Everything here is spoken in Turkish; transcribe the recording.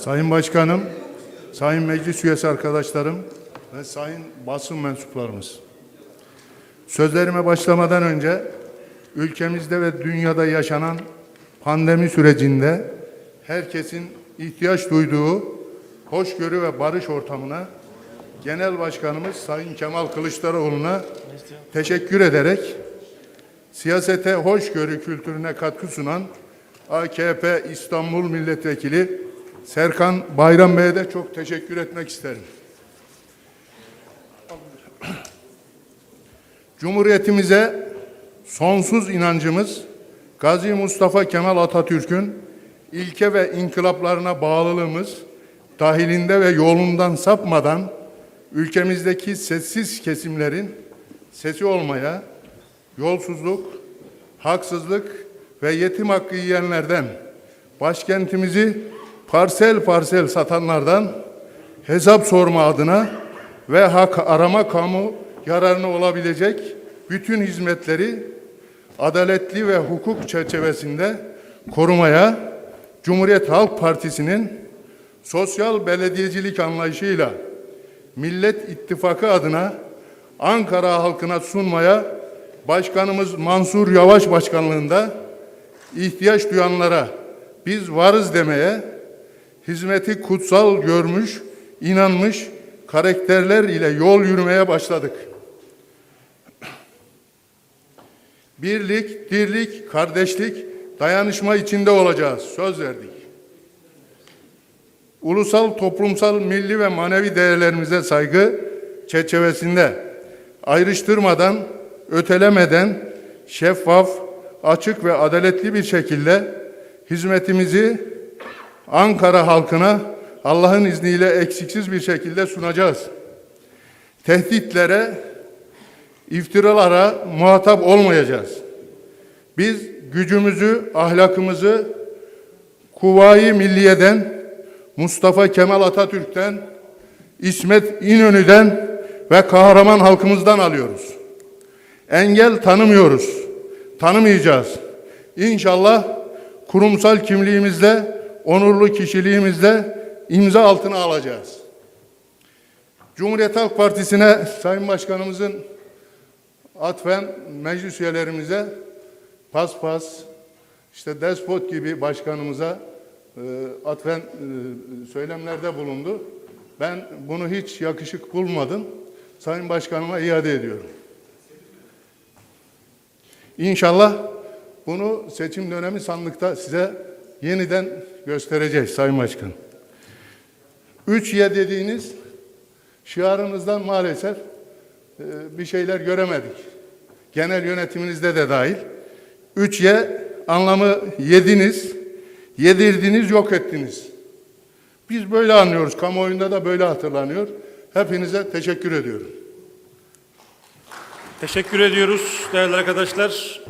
Sayın Başkanım, Sayın Meclis Üyesi arkadaşlarım ve Sayın basın mensuplarımız. Sözlerime başlamadan önce ülkemizde ve dünyada yaşanan pandemi sürecinde herkesin ihtiyaç duyduğu hoşgörü ve barış ortamına Genel Başkanımız Sayın Kemal Kılıçdaroğlu'na teşekkür ederek siyasete hoşgörü kültürüne katkı sunan AKP İstanbul Milletvekili Serkan Bayram Bey'e de çok teşekkür etmek isterim. Cumhuriyetimize sonsuz inancımız Gazi Mustafa Kemal Atatürk'ün ilke ve inkılaplarına bağlılığımız dahilinde ve yolundan sapmadan ülkemizdeki sessiz kesimlerin sesi olmaya, yolsuzluk, haksızlık ve yetim hakkı yiyenlerden, başkentimizi parsel parsel satanlardan hesap sorma adına ve hak arama kamu yararına olabilecek bütün hizmetleri adaletli ve hukuk çerçevesinde korumaya Cumhuriyet Halk Partisi'nin sosyal belediyecilik anlayışıyla Millet İttifakı adına Ankara halkına sunmaya Başkanımız Mansur Yavaş başkanlığında ihtiyaç duyanlara biz varız demeye hizmeti kutsal görmüş, inanmış karakterler ile yol yürümeye başladık. Birlik, dirlik, kardeşlik, dayanışma içinde olacağız. Söz verdik. Ulusal, toplumsal, milli ve manevi değerlerimize saygı çerçevesinde ayrıştırmadan, ötelemeden şeffaf, açık ve adaletli bir şekilde hizmetimizi Ankara halkına Allah'ın izniyle eksiksiz bir şekilde sunacağız. Tehditlere, iftiralara muhatap olmayacağız. Biz gücümüzü, ahlakımızı Kuvayi Milliye'den, Mustafa Kemal Atatürk'ten, İsmet İnönü'den ve kahraman halkımızdan alıyoruz. Engel tanımıyoruz, tanımayacağız. İnşallah kurumsal kimliğimizle, onurlu kişiliğimizle imza altına alacağız. Cumhuriyet Halk Partisi'ne Sayın Başkanımızın atfen meclis üyelerimize paspas, işte despot gibi başkanımıza e, atfen e, söylemlerde bulundu. Ben bunu hiç yakışık bulmadım. Sayın Başkanıma iade ediyorum. İnşallah bunu seçim dönemi sandıkta size yeniden göstereceğiz Sayın Başkan. 3Y dediğiniz şiarınızdan maalesef e, bir şeyler göremedik. Genel yönetiminizde de dahil. 3Y anlamı yediniz, yedirdiniz, yok ettiniz. Biz böyle anlıyoruz. Kamuoyunda da böyle hatırlanıyor. Hepinize teşekkür ediyorum. Teşekkür ediyoruz değerli arkadaşlar.